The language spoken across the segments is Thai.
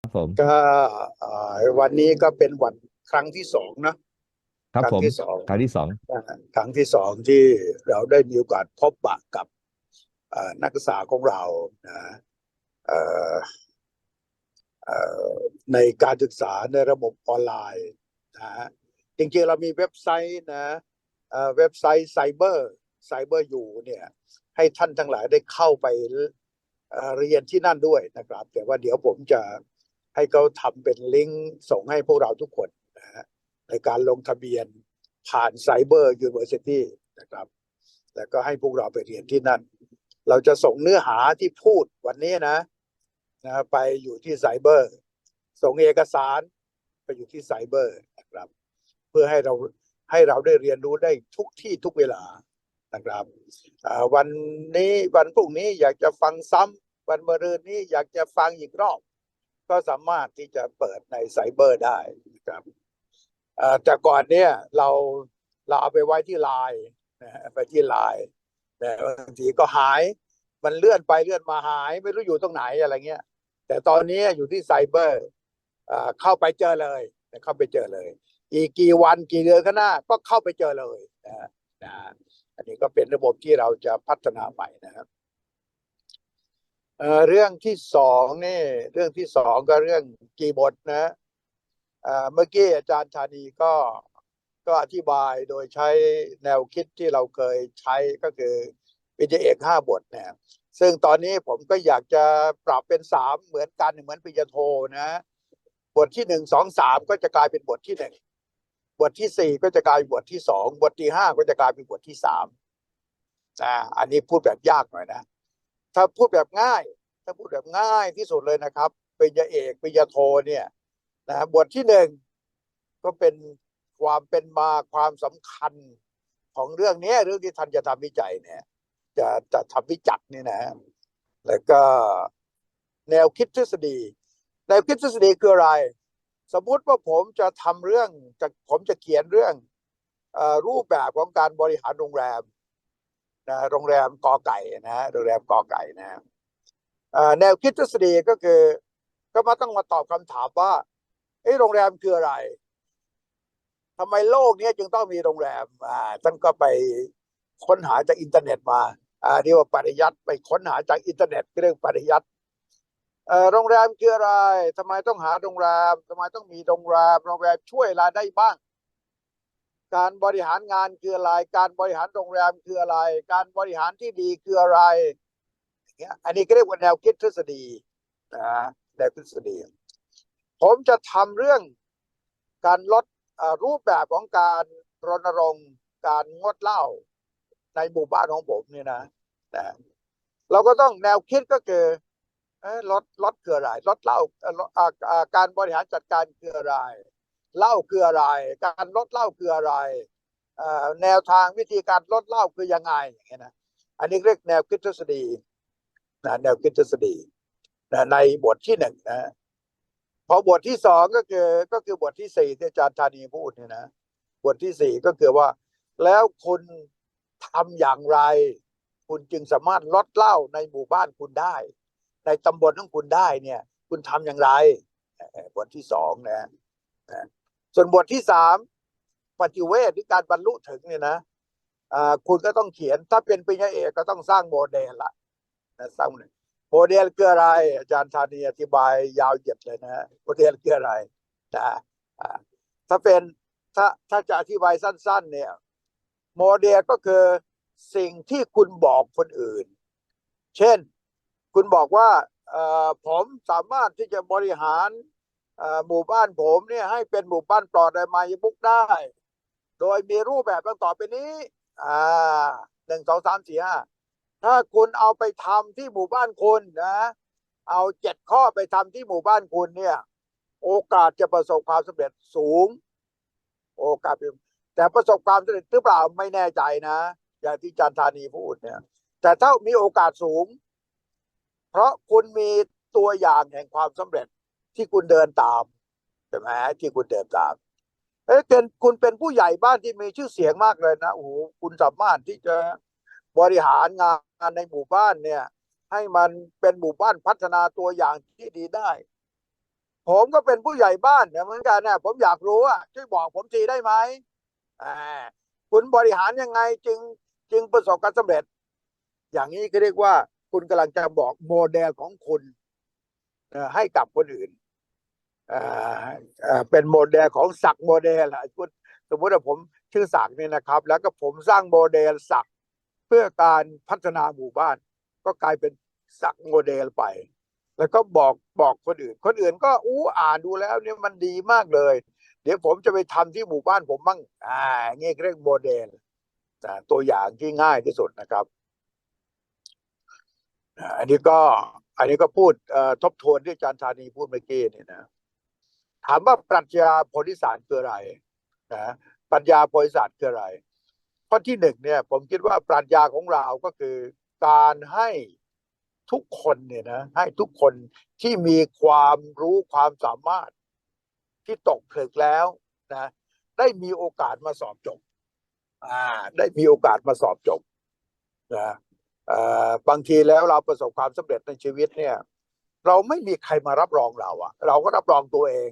ครับผมก็เอ่อวันนี้ก็เป็นวันครั้งที่สองนะครับครั้ผงมที่สองครั้งที่สองนะฮะครั้งที่สองที่เราได้มีโอกาสพบปะกับเอ่อนักศึกษาของเรานะเอ่อเอ่อในการศึกษาในระบบออนไลน์นะฮะจริงๆเรามีเว็บไซต์นะเอ่อเว็บไซต์ไซเบอร์ไซเบอร์อยู่เนี่ยให้ท่านทั้งหลายได้เข้าไปเอ่อเรียนที่นั่นด้วยนะครับ แต่ว่าเดี๋ยวผมจะ ให้เขาทำเป็นลิงก์ส่งให้พวกเราทุกคนนะฮะในการลงทะเบียนผ่านไซเบอร์ยูนิเวอร์ซิตี้นะครับ แล้วก็ให้พวกเราไปเรียนที่นั่น เราจะส่งเนื้อหาที่พูดวันนี้นะนะไปอยู่ที่ไซเบอร์ ส่งเอกสารไปอยู่ที่ไซเบอร์นะครับ เพื่อให้เราให้เราได้เรียนรู้ได้ทุกที่ทุกเวลานะครับวันนี้วันพรุ่งนี้อยากจะฟังซ้ำวันมะรืนนี้อยากจะฟังอีกรอบ ก็สามารถที่จะเปิดในไซเบอร์ได้นะครับแต่ก่อนเนี่ยเราเราเอาไปไว้ที่ไลน์นะฮะไปที่ไลน์แต่บางทีก็หายมันเลื่อนไปเลื่อนมาหาย ไม่รู้อยู่ตรงไหนอะไรเงี้ย แต่ตอนนี้อยู่ที่ไซเบอร์เอ่อเข้าไปเจอเลยเข้าไปเจอเลย อีกกี่วันกี่เดือนข้างหน้าก็เข้าไปเจอเลยนะนะอันนี้ก็เป็นระบบที่เราจะพัฒนาใหม่นะครับ เอ่อเรื่องที่สองนี่เรื่องที่สองก็เรื่องกี่บทนะเอ่อเมื่อกี้อาจารย์ธานีก็ก็อธิบายโดยใช้แนวคิดที่เราเคยใช้ก็คือวิทยาเอกห้าบทเนี่ยซึ่งตอนนี้ผมก็อยากจะปรับเป็นสามเหมือนกันเหมือนปิญญาโทนะ บทที่หนึ่งสองสามก็จะกลายเป็นบทที่หนึ่งบทที่สี่ก็จะกลายเป็นบทที่สองบทที่ห้าก็จะกลายเป็นบทที่สามนะอันนี้พูดแบบยากหน่อยนะ ถ้าพูดแบบง่าย ถ้าพูดแบบง่ายที่สุดเลยนะครับปริญญาเอกปริญญาโทเนี่ยนะบทที่หนึ่งก็เป็นความเป็นมาความสำคัญของเรื่องนี้เรื่องที่ท่านจะทำวิจัยเนี่ย จะจะทำวิจักเนี่ยนะแล้วก็แนวคิดทฤษฎีแนวคิดทฤษฎีคืออะไร สมมุติว่าผมจะทำเรื่องจะผมจะเขียนเรื่องอรูปแบบของการบริหารโรงแรม นะโรงแรมกอไก่นะโรงแรมกอไก่นะเอ่อแนวคิดทฤษฎีก็คือ ก็มาต้องมาตอบคำถามว่าเอ้โรงแรมคืออะไรทำไมโลกนี้จึงต้องมีโรงแรมอ่าท่านก็ไปค้นหาจากอินเทอร์เน็ตมาอ่าเรียกว่าปริยัติไปค้นหาจากอินเทอร์เน็ตเรื่องปริยัติโรงแรมคืออะไรทำไมต้องหาโรงแรมทำไมต้องมีโรงแรมโรงแรมช่วยอะไรได้บ้าง การบริหารงานคืออะไร การบริหารโรงแรมคืออะไร การบริหารที่ดีคืออะไรอย่างเงี้ยอันนี้ก็เรียกว่าแนวคิดทฤษฎีนะแนวคิดทฤษฎี ผมจะทำเรื่องการลดรูปแบบของการรณรงค์การงดเหล้าในหมู่บ้านของผมเนี่ยนะนะเราก็ต้องแนวคิดก็คือลดลดคืออะไรลดเหล้าการบริหารจัดการคืออะไร เหล้าคืออะไร การลดเหล้าคืออะไรแนวทางวิธีการลดเหล้าคือยังไงอย่างเงี้ยนะอันนี้เรียกแนวคิดทฤษฎีนะแนวคิดทฤษฎีนะในบทที่หนึ่งนะพอบทที่สองก็คือก็คือบทที่สี่ที่อาจารย์ธานีพูดเนี่ยนะบทที่สี่ก็คือว่า แล้วคุณทำอย่างไร คุณจึงสามารถลดเหล้าในหมู่บ้านคุณได้ ในตำบลของคุณได้เนี่ย คุณทำอย่างไรบทที่สองนะ ส่วนบทที่สามปฏิเวทหรือการบรรลุถึงเนี่ยนะคุณก็ต้องเขียน ถ้าเป็นปริญญาเอกก็ต้องสร้างโมเดลละนะสร้างโมเดลโมเดลคืออะไร อาจารย์ธานีอธิบายยาวเหยียดเลยนะโมเดลคืออะไรนะอ่ถ้าเป็นถ้าถ้าจะอธิบายสั้น ๆ เนี่ย โมเดลก็คือสิ่งที่คุณบอกคนอื่น เช่น คุณบอกว่าผมสามารถที่จะบริหาร หมู่บ้านผมเนี่ยให้เป็นหมู่บ้านปลอดภัยมายมุกได้ โดยมีรูปแบบดังต่อไปนี้อ่าหนึ่งสองสามสี่ห้าถ้าคุณเอาไปทำที่หมู่บ้านคุณนะ เอาเจ็ดข้อไปทำที่หมู่บ้านคุณเนี่ย โอกาสจะประสบความสำเร็จสูง โอกาสแต่ประสบความสำเร็จหรือเปล่าไม่แน่ใจนะ อย่างที่จารย์ธานีพูดเนี่ย แต่ถ้ามีโอกาสสูง เพราะคุณมีตัวอย่างแห่งความสำเร็จ ที่คุณเดินตามใช่ไหมที่คุณเดินตามเอ้ยเป็นคุณเป็นผู้ใหญ่บ้านที่มีชื่อเสียงมากเลยนะโอ้โหคุณสามารถที่จะบริหารงานในหมู่บ้านเนี่ย ให้มันเป็นหมู่บ้านพัฒนาตัวอย่างที่ดีได้ ผมก็เป็นผู้ใหญ่บ้านเหมือนกันนะผมอยากรู้อะช่วยบอกผมทีได้ไหมอ่าคุณบริหารยังไงจึงจึงประสบความสำเร็จ อย่างนี้ก็เรียกว่าคุณกำลังจะบอกโมเดลของคุณให้กับคนอื่น เป็นโมเดลของศักโมเดลอะคุณสมมติว่าผมชื่อศักเนี่ยนะครับ แล้วก็ผมสร้างโมเดลศักเพื่อการพัฒนาหมู่บ้าน ก็กลายเป็นศักโมเดลไป แล้วก็บอกบอกคนอื่น คนอื่นก็อู้อ่านดูแล้วเนี่ยมันดีมากเลย เดี๋ยวผมจะไปทำที่หมู่บ้านผมบ้างอ่าเงี้ยเรียกโมเดลตัวอย่างที่ง่ายที่สุดนะครับอันนี้ก็อันนี้ก็พูดทบทวนที่อาจารย์ธานีพูดเมื่อกี้นี่นะ ถามว่าปรัชญาโพธิศารคืออะไรนะปรัชญาโพธิศารคืออะไรข้อที่หนึ่งเนี่ย ผมคิดว่าปรัชญาของเราก็คือ การให้ทุกคนเนี่ยนะให้ทุกคนที่มีความรู้ความสามารถที่ตกผลึกแล้วนะได้มีโอกาสมาสอบจบ อ่า ได้มีโอกาสมาสอบจบนะอ่อบางทีแล้วเราประสบความสำเร็จในชีวิตเนี่ย เราไม่มีใครมารับรองเราอะเราก็รับรองตัวเอง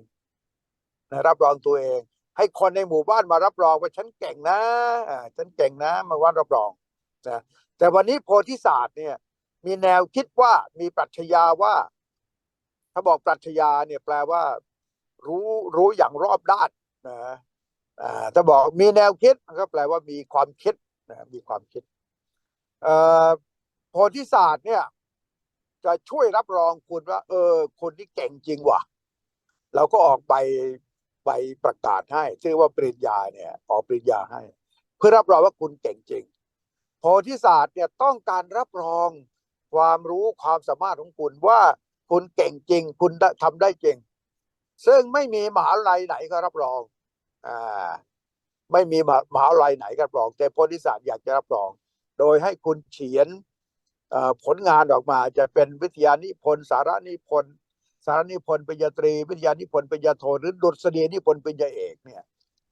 นะรับรองตัวเอง ให้คนในหมู่บ้านมารับรองว่าฉันเก่งนะฉันเก่งนะมาว่ารับรองนะแต่วันนี้โพธิศาสตร์เนี่ย มีแนวคิดว่ามีปรัชญาว่า ถ้าบอกปรัชญาเนี่ยแปลว่า รู้รู้อย่างรอบด้านนะถ้าบอกมีแนวคิดก็แปลว่ามีความคิดนะมีความคิดโพธิศาสตร์เนี่ย จะช่วยรับรองคุณว่า เออ คนที่เก่งจริงว่ะเราก็ออกใบ ใบประกาศให้ชื่อว่าปริญญาเนี่ยออกปริญญาให้ เพื่อรับรองว่าคุณเก่งจริงโพธิศาสตร์เนี่ยต้องการรับรองความรู้ความสามารถของคุณว่าคุณเก่งจริง คุณได้ทำได้จริง ซึ่งไม่มีมหาลัยไหนก็รับรองอ่าไม่มีมหามหาลัยไหนก็รับรอง แต่โพธิศาสตร์อยากจะรับรอง โดยให้คุณเขียนผลงานออกมาจะเป็นวิทยานิพนธ์สาระนิพนธ์ สารนิพนธ์ปริญญาตรี วิทยานิพนธ์ปริญญาโทหรือดุษฎีนิพนธ์ปริญญาเอกเนี่ย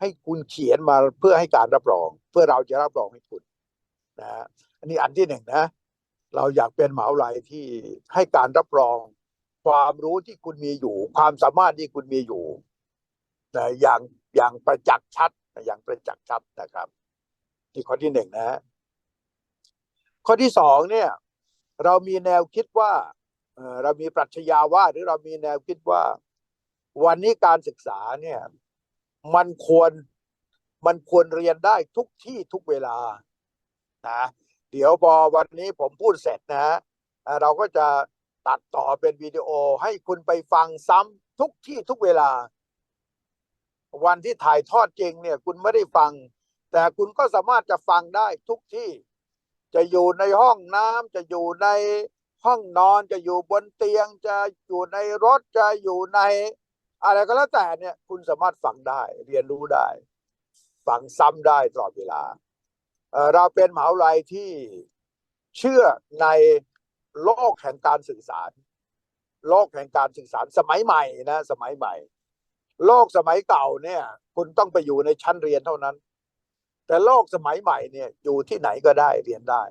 ให้คุณเขียนมาเพื่อให้การรับรอง เพื่อเราจะรับรองให้คุณนะฮะอันนี้อันที่หนึ่งนะ เราอยากเป็นมหาวิทยาลัยที่ให้การรับรอง ความรู้ที่คุณมีอยู่ ความสามารถที่คุณมีอยู่นะอย่างอย่างประจักษ์ชัดอย่างประจักษ์ชัดนะครับที่ข้อที่หนึ่งนะฮะข้อที่สองเนี่ย เรามีแนวคิดว่า เรามีปรัชญาว่าหรือเรามีแนวคิดว่า วันนี้การศึกษาเนี่ย มันควรมันควรเรียนได้ทุกที่ทุกเวลานะเดี๋ยวพอวันนี้ผมพูดเสร็จนะฮะเอ่อเราก็จะตัดต่อเป็นวิดีโอให้คุณไปฟังซ้ำทุกที่ทุกเวลา วันที่ถ่ายทอดจริงเนี่ย คุณไม่ได้ฟัง แต่คุณก็สามารถจะฟังได้ทุกที่ จะอยู่ในห้องน้ำจะอยู่ใน ห้องนอนจะอยู่บนเตียงจะอยู่ในรถจะอยู่ใน อะไรก็แล้วแต่เนี่ย คุณสามารถฟังได้ เรียนรู้ได้ ฟังซ้ำได้ตลอดเวลาเเราเป็นมหาวิทยาลัยที่เชื่อในโลกแห่งการสื่อสาร โลกแห่งการสื่อสารสมัยใหม่นะสมัยใหม่ โลกสมัยเก่าเนี่ย คุณต้องไปอยู่ในชั้นเรียนเท่านั้น แต่โลกสมัยใหม่เนี่ยอยู่ที่ไหนก็ได้เรียนได้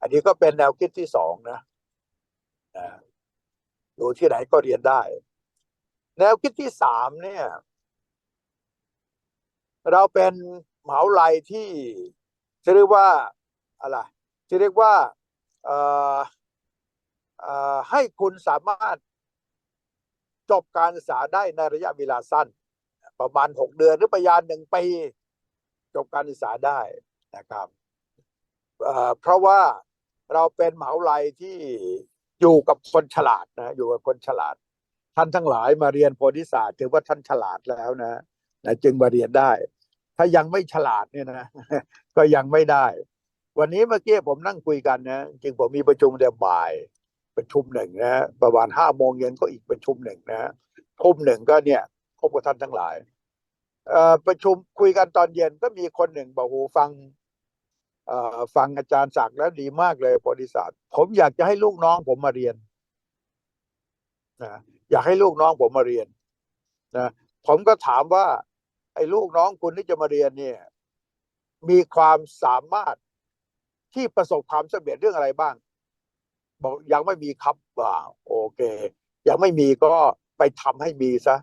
อันนี้ก็เป็นแนวคิดที่สองนะ อยู่ที่ไหนก็เรียนได้ แนวคิดที่สามเนี่ย เราเป็นมหาวิทยาลัยที่จะเรียกว่าอะไรจะเรียกว่าให้คุณสามารถจบการศึกษาได้ในระยะเวลาสั้น ประมาณหกเดือนหรือประมาณหนึ่งปีจบการศึกษาได้นะครับเอ่อเพราะว่าเราเป็นมหาวิทยาลัยที่ อยู่กับคนฉลาดนะอยู่กับคนฉลาด ท่านทั้งหลายมาเรียนโพธิศาสตร์ถือว่าท่านฉลาดแล้วนะนะจึงมาเรียนได้ ถ้ายังไม่ฉลาดเนี่ยนะ ก็ยังไม่ได้ วันนี้เมื่อกี้ผมนั่งคุยกันนะจริงผมมีประชุมเดี๋ยวบ่ายประชุมหนึ่งนะประมาณห้าโมงเย็นก็อีกประชุมหนึ่งนะทุ่มหนึ่งก็เนี่ยพบกับท่านทั้งหลายประชุมคุยกันตอนเย็นก็มีคนหนึ่งบอกโหฟัง ฟังอาจารย์ศักดิ์แล้วดีมากเลยโพธิศาสตร์ผมอยากจะให้ลูกน้องผมมาเรียนนะอยากให้ลูกน้องผมมาเรียนนะผมก็ถามว่า ไอ้ลูกน้องคุณที่จะมาเรียนเนี่ย มีความสามารถที่ประสบความสำเร็จเรื่องอะไรบ้าง บอกยังไม่มีครับว่าโอเค ยังไม่มีก็ไปทำให้มีซะ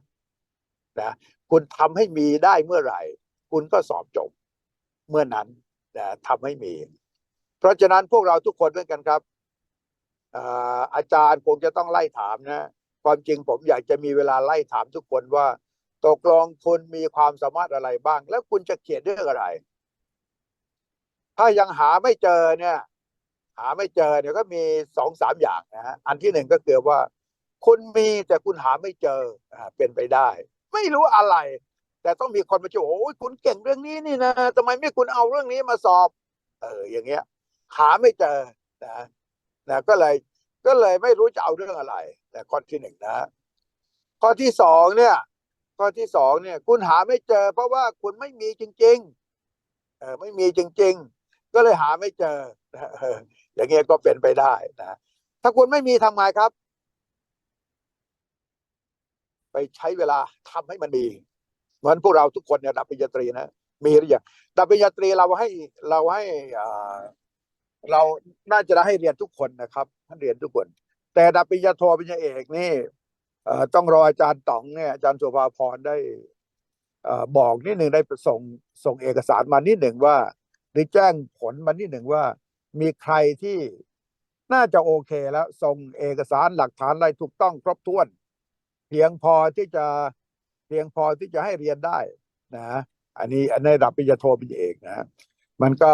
นะคุณทำให้มีได้เมื่อไหร่ คุณก็สอบจบเมื่อนั้น ทำให้มี เพราะฉะนั้นพวกเราทุกคนด้วยกันครับอาจารย์คงจะต้องไล่ถามนะความจริงผมอยากจะมีเวลาไล่ถามทุกคนว่าตกลงคุณมีความสามารถอะไรบ้าง แล้วคุณจะเขียนเรื่องอะไร ถ้ายังหาไม่เจอเนี่ย หาไม่เจอเนี่ยก็มีสองสามอย่างนะฮะอันที่หนึ่งก็คือว่า คุณมีแต่คุณหาไม่เจอเป็นไปได้ ไม่รู้อะไร แต่ต้องมีคนมาช่วยโอ้ยคุณเก่งเรื่องนี้นี่นะทำไมไม่คุณเอาเรื่องนี้มาสอบ เออ อย่างเงี้ย หาไม่เจอนะนะก็เลยก็เลยไม่รู้จะเอาเรื่องอะไร แต่ข้อที่หนึ่งนะ ข้อที่สองเนี่ย ข้อที่สองเนี่ย คุณหาไม่เจอ เพราะว่าคุณไม่มีจริง ๆ เออไม่มีจริง ๆ ก็เลยหาไม่เจออย่างเงี้ยก็เป็นไปได้นะถ้าคุณไม่มีทำไงครับ ไปใช้เวลาทำให้มัน มีเหมือนพวกเราทุกคนเนี่ยดับปริญญาตรีนะมีหรือยังดับปริญญาตรีเราให้เราให้อ่าเราน่าจะได้ให้เรียนทุกคนนะครับท่านเรียนทุกคน แต่ดับปริญญาโทปริญญาเอกนี่ต้องรออาจารย์ต๋องเนี่ยอาจารย์สุภาพรได้บอกนิดหนึ่งได้ส่งส่งเอกสารมานิดหนึ่งว่าหรือแจ้งผลมานิดหนึ่งว่า มีใครที่น่าจะโอเคแล้วส่งเอกสารหลักฐานอะไรถูกต้องครบถ้วน เพียงพอที่จะ เพียงพอที่จะให้เรียนได้นะอันนี้อันในระดับปริญญาโทปริญญาเอกนะมันก็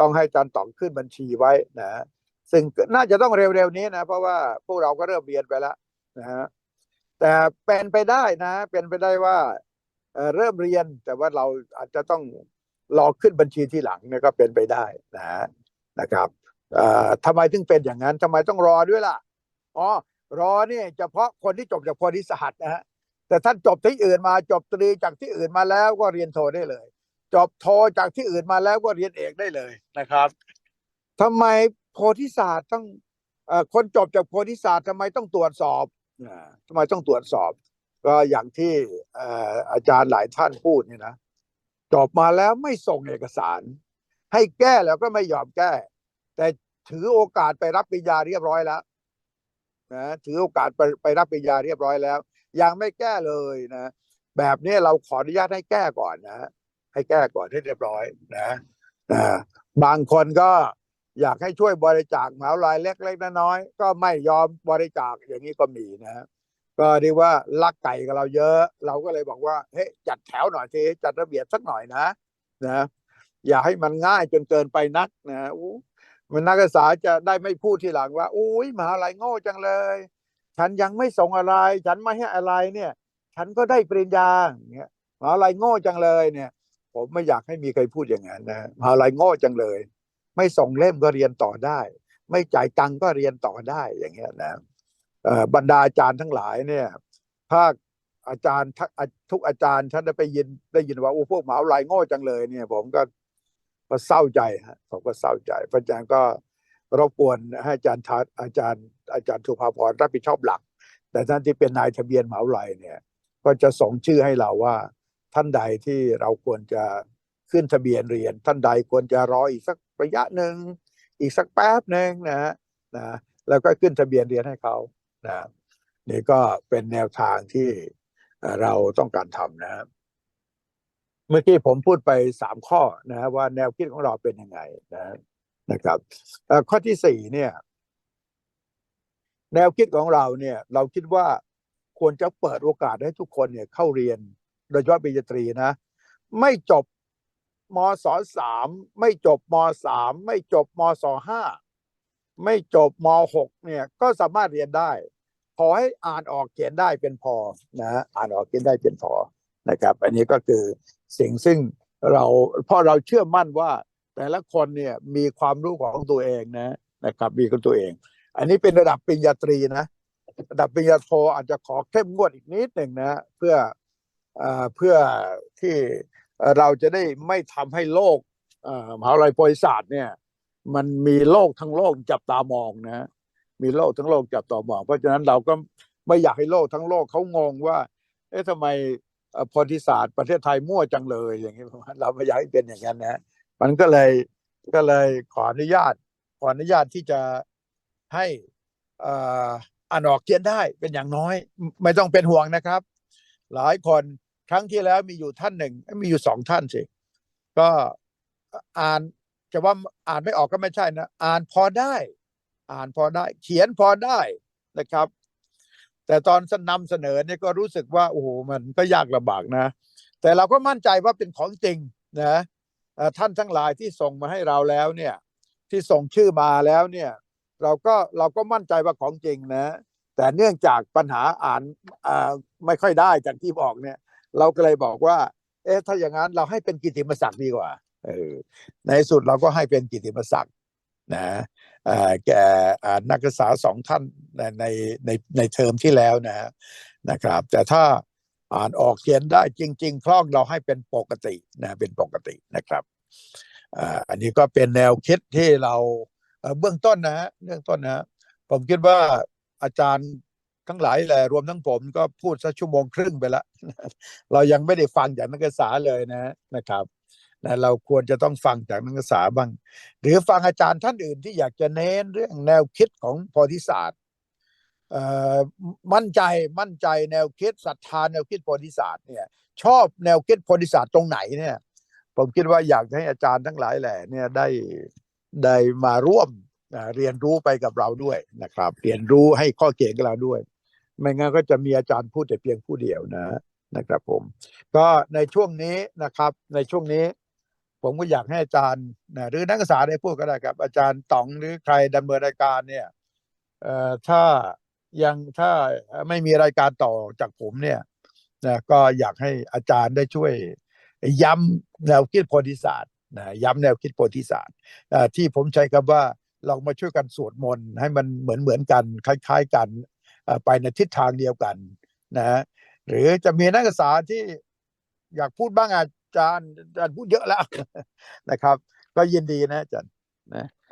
ต้องให้อาจารย์ต๋องขึ้นบัญชีไว้นะซึ่งน่าจะต้องเร็วๆนี้นะ เพราะว่าพวกเราก็เริ่มเรียนไปแล้วนะฮะแต่เป็นไปได้นะ เป็นไปได้ว่าเริ่มเรียนแต่ว่าเราอาจจะต้องรอขึ้นบัญชีที่หลังเนี่ยก็เป็นไปได้นะนะครับทำไมถึงเป็นอย่างนั้นทำไมต้องรอด้วยล่ะอ๋อรอเนี่ยเฉพาะคนที่จบจากโพธิสหัสนะฮะ แต่ท่านจบที่อื่นมาจบตรีจากที่อื่นมาแล้วก็เรียนโทได้เลย จบโทจากที่อื่นมาแล้วก็เรียนเอกได้เลยนะครับทำไมโพธิศาสตร์ต้องอคนจบจากโพธิศาสตร์ทำไมต้องตรวจสอบอ่าทำไมต้องตรวจสอบ ก็อย่างที่เอ่ออาจารย์หลายท่านพูดเนี่ยนะจบมาแล้วไม่ส่งเอกสาร ให้แก้แล้วก็ไม่ยอมแก้ แต่ถือโอกาสไปรับปริญญาเรียบร้อยแล้วนะถือโอกาสไปไปรับปริญญาเรียบร้อยแล้ว ยังไม่แก้เลยนะ แบบนี้เราขออนุญาตให้แก้ก่อนนะ ให้แก้ก่อนให้เรียบร้อยนะนะบางคนก็อยากให้ช่วยบริจาคมหาวิทยาลัยเล็กๆน้อยๆก็ไม่ยอมบริจาคอย่างนี้ก็มีนะก็เรียกว่าลักไก่กับเราเยอะ เราก็เลยบอกว่าเฮ้ยจัดแถวหน่อยทีจัดระเบียบสักหน่อยนะนะอย่าให้มันง่ายจนเกินไปนักนะอู้มันนักศึกษาจะได้ไม่พูดทีหลังว่าอุ้ยมหาลัยโง่จังเลย ฉันยังไม่ส่งอะไร ฉันไม่ให้อะไรเนี่ย ฉันก็ได้ปริญญาเงี้ยมหาลัยโง่จังเลยเนี่ย ผมไม่อยากให้มีใครพูดอย่างนั้นนะมหาลัยโง่จังเลย ไม่ส่งเล่มก็เรียนต่อได้ ไม่จ่ายตังก็เรียนต่อได้อย่างเงี้ยนะอ่อบรรดาอาจารย์ทั้งหลายเนี่ย ภาคอาจารย์ทุกอาจารย์ท่านได้ไปยินได้ยินว่าโอ้พวกมหาวิทยาลัยโง่จังเลย เนี่ย ผมก็ก็เศร้าใจฮะผมก็เศร้าใจพระอาจารย์ก็รบกวนให้อาจารย์ทัศอาจารย์ อาจารย์สุภาพรรับผิดชอบหลัก แต่ท่านที่เป็นนายทะเบียนมหาวิทยาลัยเนี่ย ก็จะส่งชื่อให้เราว่า ท่านใดที่เราควรจะขึ้นทะเบียนเรียน ท่านใดควรจะรออีกสักระยะหนึ่งอีกสักแป๊บหนึ่งนะฮะนะแล้วก็ขึ้นทะเบียนเรียนให้เขานะนี่ก็เป็นแนวทางที่เราต้องการทำนะครับเมื่อกี้ผมพูดไปสามข้อนะว่าแนวคิดของเราเป็นยังไงนะนะครับข้อที่สี่เนี่ย แนวคิดของเราเนี่ยเราคิดว่าควรจะเปิดโอกาสให้ทุกคนเนี่ยเข้าเรียน โดยเฉพาะปริญญาตรีนะ ไม่จบมศสามไม่จบมสามไม่จบมศห้าไม่จบมหกเนี่ยก็สามารถเรียนได้ ขอให้อ่านออกเขียนได้เป็นพอนะอ่านออกเขียนได้เป็นพอนะครับ อันนี้ก็คือสิ่งซึ่งเราเพราะเราเชื่อมั่นว่าแต่ละคนเนี่ยมีความรู้ของตัวเองนะนะครับมีของตัวเอง อันนี้เป็นระดับปริญญาตรีนะระดับปริญญาโทอาจจะขอเข้มงวดอีกนิดหนึ่งนะเพื่อเอ่อเพื่อที่เราจะได้ไม่ทำให้โลกมหาวิทยาลัยโพธิศาสตร์เนี่ย มันมีโลกทั้งโลกจับตามองนะ มีโลกทั้งโลกจับตามอง เพราะฉะนั้นเราก็ไม่อยากให้โลกทั้งโลกเขางงว่า เอ๊ะทำไมอ่อโพธิศาสตร์ประเทศไทยมั่วจังเลย อย่างนี้เราไม่อยากให้เป็นอย่างนั้นนะ มันก็เลยก็เลยขออนุญาตขออนุญาตที่จะ ให้อ่ออ่านออกเขียนได้เป็นอย่างน้อย ไม่ต้องเป็นห่วงนะครับ หลายคนครั้งที่แล้วมีอยู่ท่านหนึ่ง มีอยู่สองท่านสิ ก็อ่านจะว่าอ่านไม่ออกก็ไม่ใช่นะ อ่านพอได้ อ่านพอได้ เขียนพอได้นะครับ แต่ตอนนำเสนอเนี่ยก็รู้สึกว่าโอ้โหมันก็ยากลำบากนะ แต่เราก็มั่นใจว่าเป็นของจริงนะท่านทั้งหลายที่ส่งมาให้เราแล้วเนี่ย ที่ส่งชื่อมาแล้วเนี่ย เราก็เราก็มั่นใจว่าของจริงนะ แต่เนื่องจากปัญหาอ่านไม่ค่อยได้จากที่บอกเนี่ย เราก็เลยบอกว่า เอ๊ะถ้าอย่างนั้นเราให้เป็นกิติมศักดิ์ดีกว่าออในสุดเราก็ให้เป็นกิติมศักดิ์นะแก่นักศึกษาสองท่านในในในในเทอมที่แล้วนะนะครับ แต่ถ้าอ่านออกเขียนได้จริง ๆ คล่องเราให้เป็นปกตินะเป็นปกตินะครับออันนี้ก็เป็นแนวคิดที่เรา เบื้องต้นนะฮะเบื้องต้นนะฮะผมคิดว่าอาจารย์ทั้งหลายแหละรวมทั้งผมก็พูดสักชั่วโมงครึ่งไปล้วเรายังไม่ได้ฟังจากนักศึกษาเลยนะนะครับนะเราควรจะต้องฟังจากนักศึกษาบ้าง หรือฟังอาจารย์ท่านอื่นที่อยากจะเน้นเรื่องแนวคิดของโพธิศาสตร์มั่นใจมั่นใจแนวคิดศรัทธาแนวคิดโพธิศาสตร์เนี่ยชอบแนวคิดโพธิศาสตร์ตรงไหนเนี่ย ผมคิดว่าอยากให้อาจารย์ทั้งหลายแหล่เนี่ยได้ ได้มาร่วมเรียนรู้ไปกับเราด้วยนะครับ เรียนรู้ให้ข้อเก่งกับเราด้วย ไม่งั้นก็จะมีอาจารย์พูดแต่เพียงผู้เดียวนะนะครับ ผม ก็ในช่วงนี้นะครับ ในช่วงนี้ ผมก็อยากให้อาจารย์นะหรือนักศึกษาได้พูดก็ได้ครับ อาจารย์ต๋องหรือใครดำเนินรายการเนี่ยเอ่อถ้ายังถ้าไม่มีรายการต่อจากผมเนี่ยนะก็อยากให้อาจารย์ได้ช่วยย้ำแนวคิดโพธิศาสตร์ นะย้ำแนวคิดโพธิศาสตร์ที่ผมใช้คำว่าเรามาช่วยกันสวดมนต์ให้มันเหมือนเหมือนกันคล้าย ๆกันไปในทิศทางเดียวกันนะหรือจะมีนักศึกษาที่อยากพูดบ้างอาจารย์อาจารย์พูดเยอะแล้วนะครับ ก็ยินดีนะอาจารย์นะ